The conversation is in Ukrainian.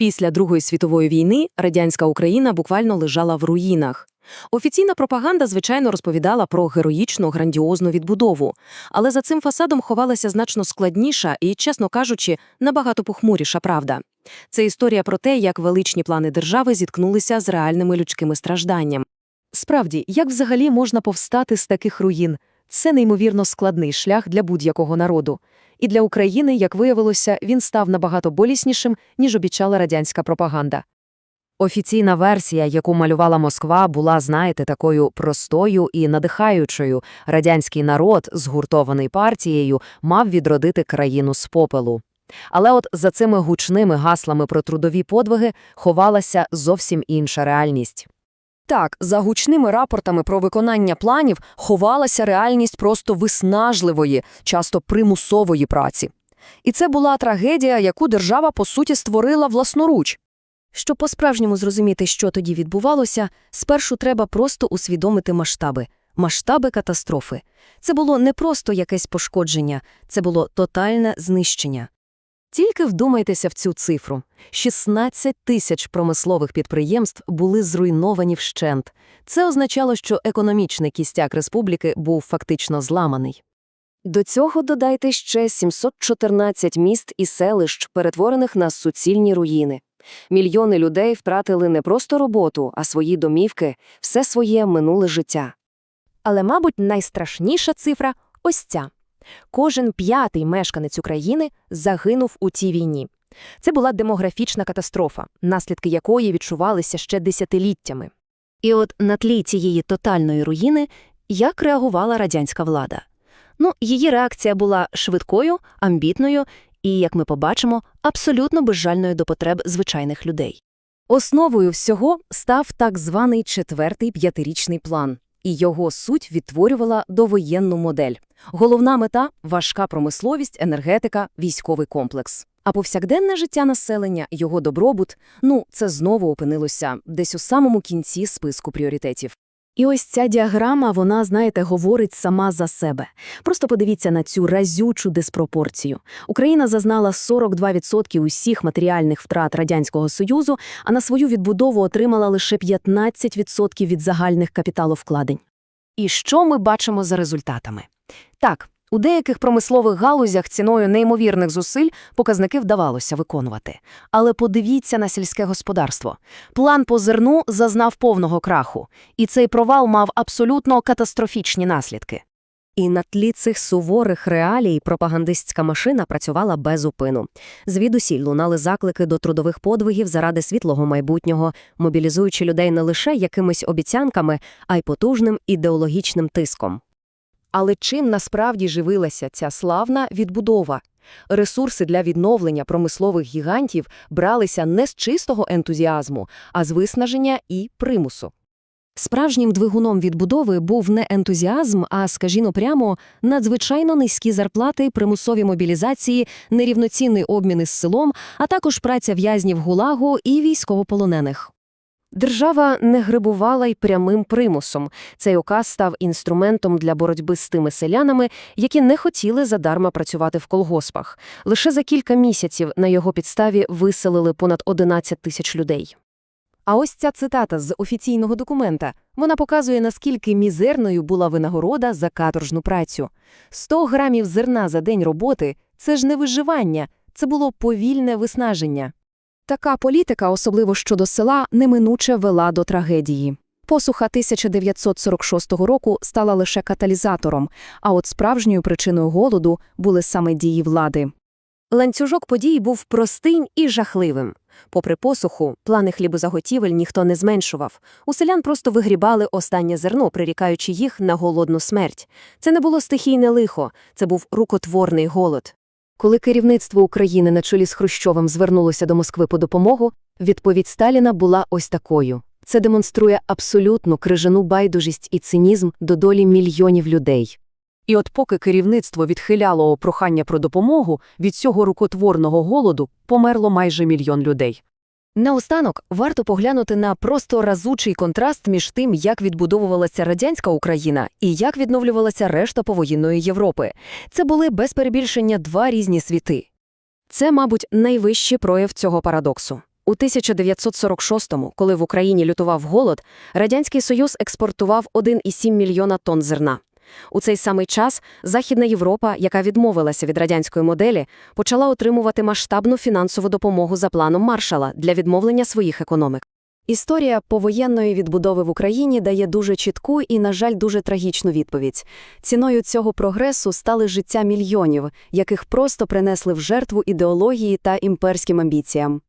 Після Другої світової війни радянська Україна буквально лежала в руїнах. Офіційна пропаганда, звичайно, розповідала про героїчну грандіозну відбудову, але за цим фасадом ховалася значно складніша і, чесно кажучи, набагато похмуріша правда. Це історія про те, як величні плани держави зіткнулися з реальними людськими стражданнями. Справді, як взагалі можна повстати з таких руїн? Це неймовірно складний шлях для будь-якого народу. І для України, як виявилося, він став набагато боліснішим, ніж обіцяла радянська пропаганда. Офіційна версія, яку малювала Москва, була, знаєте, такою простою і надихаючою. Радянський народ, згуртований партією, мав відродити країну з попелу. Але от за цими гучними гаслами про трудові подвиги ховалася зовсім інша реальність. Так, за гучними рапортами про виконання планів ховалася реальність просто виснажливої, часто примусової праці. І це була трагедія, яку держава, по суті, створила власноруч. Щоб по-справжньому зрозуміти, що тоді відбувалося, спершу треба просто усвідомити масштаби. Масштаби катастрофи. Це було не просто якесь пошкодження, це було тотальне знищення. Тільки вдумайтеся в цю цифру. 16 тисяч промислових підприємств були зруйновані вщент. Це означало, що економічний кістяк республіки був фактично зламаний. До цього додайте ще 714 міст і селищ, перетворених на суцільні руїни. Мільйони людей втратили не просто роботу, а свої домівки, все своє минуле життя. Але, мабуть, найстрашніша цифра ось ця. Кожен п'ятий мешканець України загинув у цій війні. Це була демографічна катастрофа, наслідки якої відчувалися ще десятиліттями. І от на тлі цієї тотальної руїни як реагувала радянська влада? Ну, її реакція була швидкою, амбітною і, як ми побачимо, абсолютно безжальною до потреб звичайних людей. Основою всього став так званий четвертий п'ятирічний план, і його суть відтворювала довоєнну модель. Головна мета – важка промисловість, енергетика, військовий комплекс. А повсякденне життя населення, його добробут – ну, це знову опинилося десь у самому кінці списку пріоритетів. І ось ця діаграма, вона, знаєте, говорить сама за себе. Просто подивіться на цю разючу диспропорцію. Україна зазнала 42% усіх матеріальних втрат Радянського Союзу, а на свою відбудову отримала лише 15% від загальних капіталовкладень. І що ми бачимо за результатами? Так, у деяких промислових галузях ціною неймовірних зусиль показники вдавалося виконувати. Але подивіться на сільське господарство. План по зерну зазнав повного краху, і цей провал мав абсолютно катастрофічні наслідки. І на тлі цих суворих реалій пропагандистська машина працювала без упину. Звідусіль лунали заклики до трудових подвигів заради світлого майбутнього, мобілізуючи людей не лише якимись обіцянками, а й потужним ідеологічним тиском. Але чим насправді живилася ця славна відбудова? Ресурси для відновлення промислових гігантів бралися не з чистого ентузіазму, а з виснаження і примусу. Справжнім двигуном відбудови був не ентузіазм, а, скажімо прямо, надзвичайно низькі зарплати, примусові мобілізації, нерівноцінний обмін із селом, а також праця в'язнів ГУЛАГу і військовополонених. Держава не грибувала й прямим примусом. Цей указ став інструментом для боротьби з тими селянами, які не хотіли задарма працювати в колгоспах. Лише за кілька місяців на його підставі виселили понад 11 тисяч людей. А ось ця цитата з офіційного документа. Вона показує, наскільки мізерною була винагорода за каторжну працю. 100 грамів зерна за день роботи – це ж не виживання, це було повільне виснаження. Така політика, особливо щодо села, неминуче вела до трагедії. Посуха 1946 року стала лише каталізатором, а от справжньою причиною голоду були саме дії влади. Ланцюжок подій був простим і жахливим. Попри посуху, плани хлібозаготівель ніхто не зменшував. У селян просто вигрібали останнє зерно, прирікаючи їх на голодну смерть. Це не було стихійне лихо, це був рукотворний голод. Коли керівництво України на чолі з Хрущовим звернулося до Москви по допомогу, відповідь Сталіна була ось такою. Це демонструє абсолютну крижану байдужість і цинізм до долі мільйонів людей. І от поки керівництво відхиляло прохання про допомогу, від цього рукотворного голоду померло майже мільйон людей. Наостанок варто поглянути на просто разучий контраст між тим, як відбудовувалася радянська Україна і як відновлювалася решта повоєнної Європи. Це були без перебільшення два різні світи. Це, мабуть, найвищий прояв цього парадоксу. У 1946-му, коли в Україні лютував голод, Радянський Союз експортував 1,7 мільйона тонн зерна. У цей самий час Західна Європа, яка відмовилася від радянської моделі, почала отримувати масштабну фінансову допомогу за планом Маршала для відмовлення своїх економік. Історія повоєнної відбудови в Україні дає дуже чітку і, на жаль, дуже трагічну відповідь. Ціною цього прогресу стали життя мільйонів, яких просто принесли в жертву ідеології та імперським амбіціям.